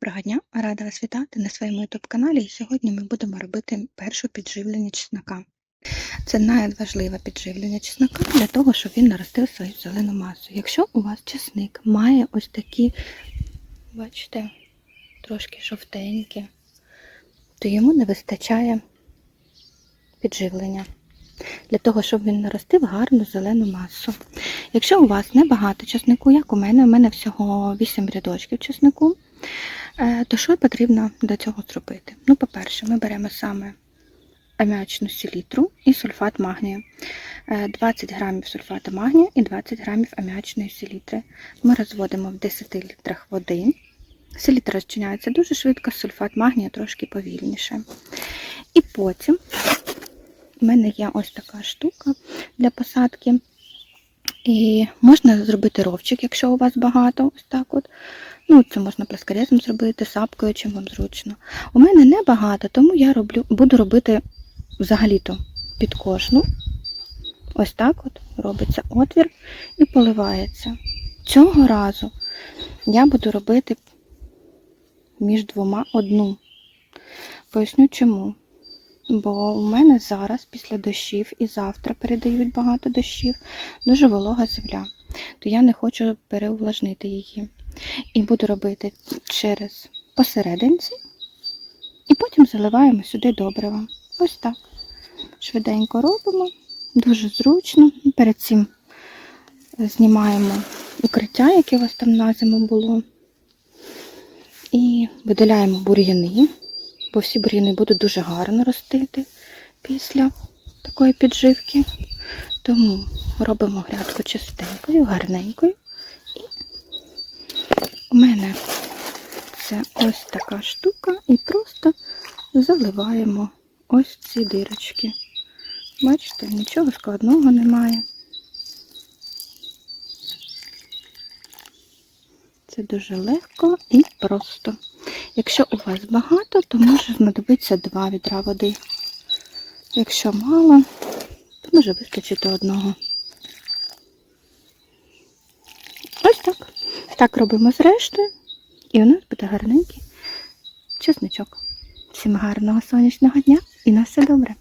Доброго дня! Рада вас вітати на своєму YouTube каналі. І сьогодні ми будемо робити перше підживлення чеснока. Це найважливе підживлення чеснока для того, щоб він наростив свою зелену масу. Якщо у вас чесник має ось такі, бачите, трошки жовтенькі, то йому не вистачає підживлення для того, щоб він наростив гарну зелену масу. Якщо у вас небагато чеснику, як у мене, у мене всього 8 рядочків чеснику, То що потрібно для цього зробити? Ну, по-перше, ми беремо саме аміачну селітру і сульфат магнію. Е, 20 грамів сульфату магнію і 20 грамів аміачної селітри. Ми розводимо в 10 літрах води. Селітра розчиняється дуже швидко, сульфат магнію трошки повільніше. І потім в мене є ось така штука для посадки. І можна зробити ровчик, якщо у вас багато, ось так от. Ну, це можна плескарезом зробити, сапкою, чим вам зручно. У мене небагато, тому я роблю, буду робити взагалі-то під кожну. Ось так от робиться отвір і поливається. Цього разу я буду робити між двома одну. Поясню чому. Бо у мене зараз після дощів і завтра передають багато дощів, дуже волога земля, то я не хочу переувлажнити її. І буду робити через посерединці, і потім заливаємо сюди добрива. Ось так. Швиденько робимо, дуже зручно. Перед цим знімаємо укриття, яке у вас там на зиму було. І видаляємо бур'яни, бо всі бур'яни будуть дуже гарно ростити після такої підживки. Тому робимо грядку чистенькою, гарненькою. І У мене це ось така штука, і просто заливаємо ось ці дирочки. Бачите, нічого складного немає. Це дуже легко і просто. Якщо у вас багато, то може знадобиться два відра води. Якщо мало, то може вистачити одного. Ось так. Так робимо з і у нас буде гарненький чесничок. Всім гарного сонячного дня і на все добре!